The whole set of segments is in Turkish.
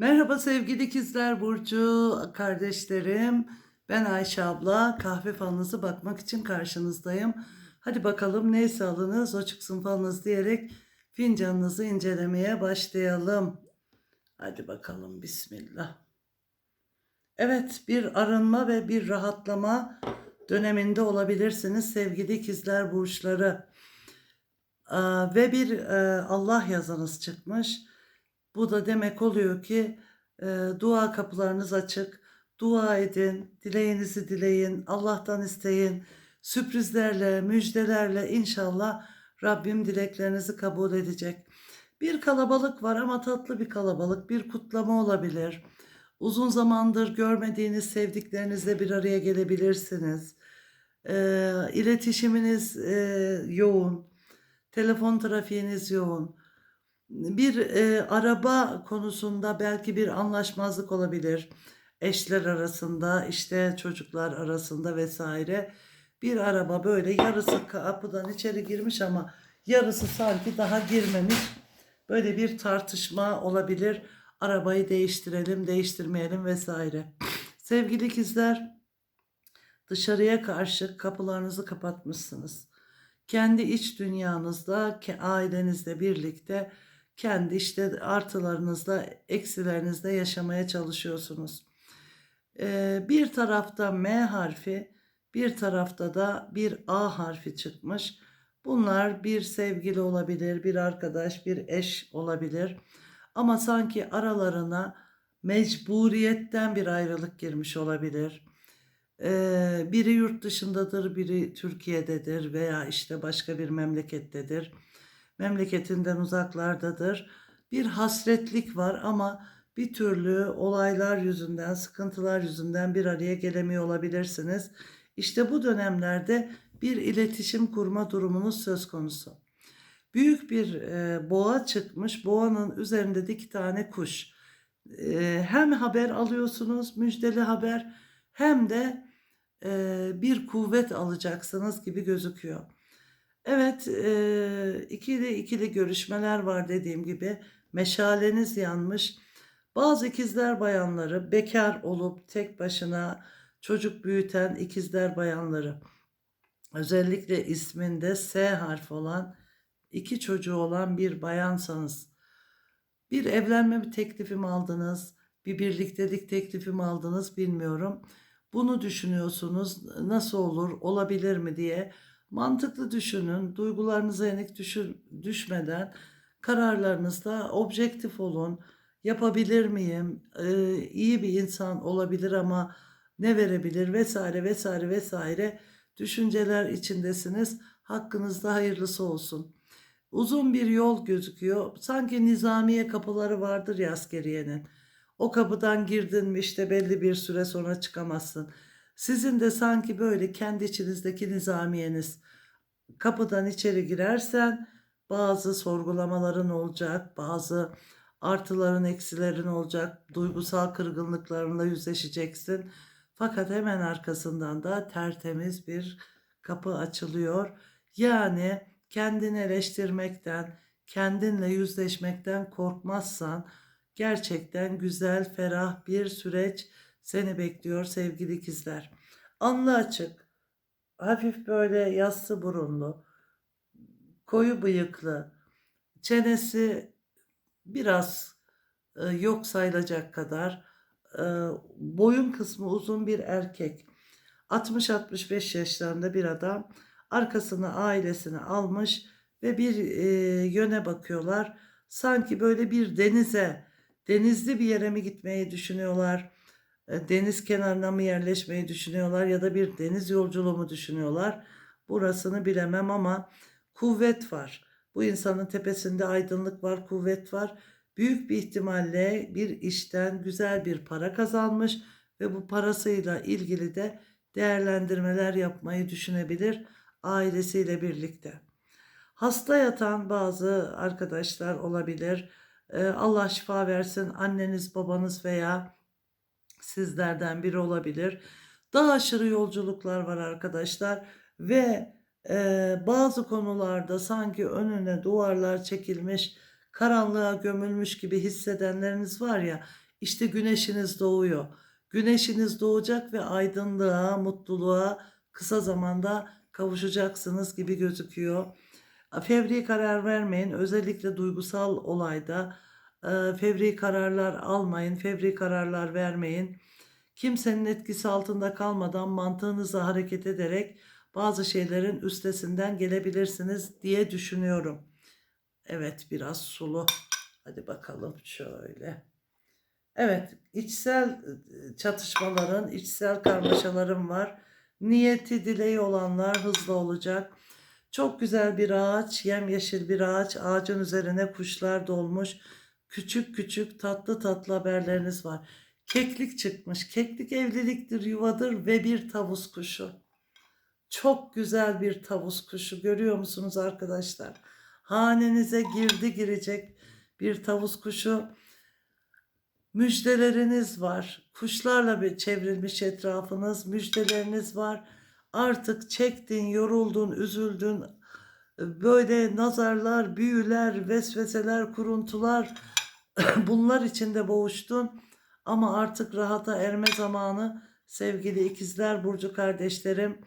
Merhaba sevgili ikizler Burcu kardeşlerim. Ben Ayşe abla. Kahve falınızı bakmak için karşınızdayım. Hadi bakalım neyse alınız o çıksın falınız diyerek fincanınızı incelemeye başlayalım. Hadi bakalım bismillah. Evet bir arınma ve bir rahatlama döneminde olabilirsiniz sevgili ikizler burçları. Aa, Ve bir e, Allah yazınız çıkmış. Bu da demek oluyor ki e, dua kapılarınız açık. Dua edin, dileğinizi dileyin, Allah'tan isteyin. Sürprizlerle, müjdelerle inşallah Rabbim dileklerinizi kabul edecek. Bir kalabalık var ama tatlı bir kalabalık, bir kutlama olabilir. Uzun zamandır görmediğiniz sevdiklerinizle bir araya gelebilirsiniz. E, iletişiminiz e, yoğun, telefon trafiğiniz yoğun bir e, araba konusunda belki bir anlaşmazlık olabilir. Eşler arasında, işte çocuklar arasında vesaire. Bir araba böyle yarısı kapıdan içeri girmiş ama yarısı sanki daha girmemiş. Böyle bir tartışma olabilir. Arabayı değiştirelim, değiştirmeyelim vesaire. Sevgili ikizler, dışarıya karşı kapılarınızı kapatmışsınız. Kendi iç dünyanızda, ailenizle birlikte kendi işte artılarınızla, eksilerinizle yaşamaya çalışıyorsunuz. Ee, bir tarafta M harfi, bir tarafta da bir A harfi çıkmış. Bunlar bir sevgili olabilir, bir arkadaş, bir eş olabilir. Ama sanki aralarına mecburiyetten bir ayrılık girmiş olabilir. Ee, biri yurt dışındadır, biri Türkiye'dedir veya işte başka bir memlekettedir memleketinden uzaklardadır. Bir hasretlik var ama bir türlü olaylar yüzünden, sıkıntılar yüzünden bir araya gelemiyor olabilirsiniz. İşte bu dönemlerde bir iletişim kurma durumunuz söz konusu. Büyük bir e, boğa çıkmış. Boğanın üzerinde de iki tane kuş. E, hem haber alıyorsunuz, müjdeli haber, hem de e, bir kuvvet alacaksınız gibi gözüküyor. Evet, eee, ikili ikili görüşmeler var dediğim gibi. Meşaleniz yanmış. Bazı ikizler bayanları bekar olup tek başına çocuk büyüten ikizler bayanları. Özellikle isminde S harfi olan iki çocuğu olan bir bayansanız bir evlenme bir teklifi mi aldınız? Bir birliktelik teklifi mi aldınız bilmiyorum. Bunu düşünüyorsunuz. Nasıl olur? Olabilir mi diye Mantıklı düşünün, duygularınıza yenik düşün, düşmeden kararlarınızda objektif olun. Yapabilir miyim? Ee, iyi bir insan olabilir ama ne verebilir vesaire vesaire vesaire düşünceler içindesiniz. Hakkınızda hayırlısı olsun. Uzun bir yol gözüküyor. Sanki nizamiye kapıları vardır ya askeriyenin. O kapıdan girdin mi işte belli bir süre sonra çıkamazsın. Sizin de sanki böyle kendi içinizdeki nizamiyeniz. Kapıdan içeri girersen bazı sorgulamaların olacak, bazı artıların, eksilerin olacak, duygusal kırgınlıklarınla yüzleşeceksin. Fakat hemen arkasından da tertemiz bir kapı açılıyor. Yani kendini eleştirmekten, kendinle yüzleşmekten korkmazsan gerçekten güzel, ferah bir süreç seni bekliyor sevgili ikizler. Alnı açık, hafif böyle yassı burunlu, koyu bıyıklı, çenesi biraz e, yok sayılacak kadar, e, boyun kısmı uzun bir erkek. 60-65 yaşlarında bir adam arkasını ailesini almış ve bir e, yöne bakıyorlar. Sanki böyle bir denize, denizli bir yere mi gitmeyi düşünüyorlar? E, deniz kenarına mı yerleşmeyi düşünüyorlar ya da bir deniz yolculuğu mu düşünüyorlar? Burasını bilemem ama kuvvet var. Bu insanın tepesinde aydınlık var, kuvvet var. Büyük bir ihtimalle bir işten güzel bir para kazanmış ve bu parasıyla ilgili de değerlendirmeler yapmayı düşünebilir ailesiyle birlikte. Hasta yatan bazı arkadaşlar olabilir. E, Allah şifa versin anneniz, babanız veya sizlerden biri olabilir. Daha aşırı yolculuklar var arkadaşlar ve e, bazı konularda sanki önüne duvarlar çekilmiş, karanlığa gömülmüş gibi hissedenleriniz var ya, İşte güneşiniz doğuyor. Güneşiniz doğacak ve aydınlığa, mutluluğa kısa zamanda kavuşacaksınız gibi gözüküyor. Fevri karar vermeyin. Özellikle duygusal olayda fevri kararlar almayın, fevri kararlar vermeyin. Kimsenin etkisi altında kalmadan mantığınızla hareket ederek bazı şeylerin üstesinden gelebilirsiniz diye düşünüyorum. Evet biraz sulu. Hadi bakalım şöyle. Evet içsel e, çatışmaların, içsel karmaşaların var. Niyeti dileği olanlar hızlı olacak. Çok güzel bir ağaç, yemyeşil bir ağaç. Ağacın üzerine kuşlar dolmuş. Küçük küçük tatlı tatlı haberleriniz var. Keklik çıkmış. Keklik evliliktir, yuvadır ve bir tavus kuşu. Çok güzel bir tavus kuşu görüyor musunuz arkadaşlar? Hanenize girdi girecek bir tavus kuşu. Müjdeleriniz var. Kuşlarla bir çevrilmiş etrafınız. Müjdeleriniz var. Artık çektin, yoruldun, üzüldün. Böyle nazarlar, büyüler, vesveseler, kuruntular bunlar içinde boğuştun. Ama artık rahata erme zamanı sevgili ikizler burcu kardeşlerim.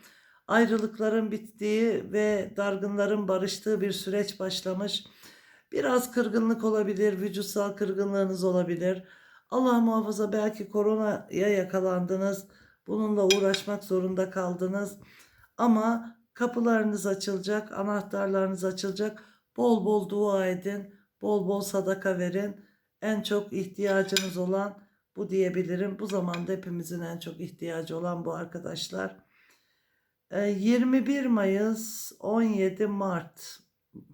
Ayrılıkların bittiği ve dargınların barıştığı bir süreç başlamış. Biraz kırgınlık olabilir, vücutsal kırgınlığınız olabilir. Allah muhafaza belki koronaya yakalandınız. Bununla uğraşmak zorunda kaldınız. Ama kapılarınız açılacak, anahtarlarınız açılacak. Bol bol dua edin, bol bol sadaka verin. En çok ihtiyacınız olan bu diyebilirim. Bu zamanda hepimizin en çok ihtiyacı olan bu arkadaşlar. Ee, 21 Mayıs 17 Mart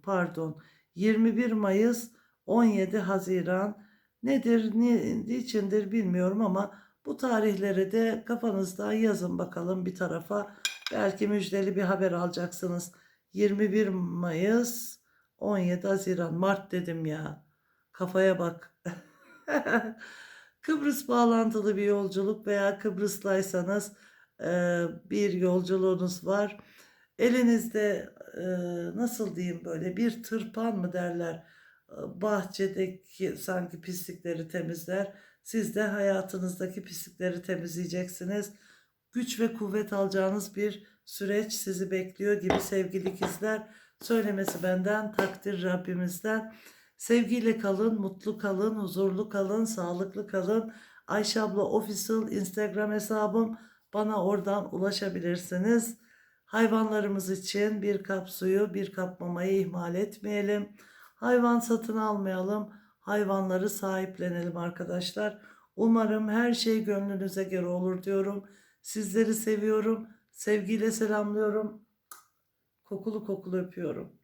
pardon 21 Mayıs 17 Haziran nedir ni, niçindir bilmiyorum ama bu tarihleri de kafanızda yazın bakalım bir tarafa. Belki müjdeli bir haber alacaksınız. 21 Mayıs 17 Haziran Mart dedim ya. Kafaya bak. Kıbrıs bağlantılı bir yolculuk veya Kıbrıs'taysanız e, bir yolculuğunuz var. Elinizde e, nasıl diyeyim böyle bir tırpan mı derler e, bahçedeki sanki pislikleri temizler. Siz de hayatınızdaki pislikleri temizleyeceksiniz. Güç ve kuvvet alacağınız bir süreç sizi bekliyor gibi sevgili ikizler. Söylemesi benden, takdir Rabbimizden. Sevgiyle kalın, mutlu kalın, huzurlu kalın, sağlıklı kalın. Ayşe abla official Instagram hesabım. Bana oradan ulaşabilirsiniz. Hayvanlarımız için bir kap suyu, bir kap mamayı ihmal etmeyelim. Hayvan satın almayalım. Hayvanları sahiplenelim arkadaşlar. Umarım her şey gönlünüze göre olur diyorum. Sizleri seviyorum. Sevgiyle selamlıyorum. Kokulu kokulu öpüyorum.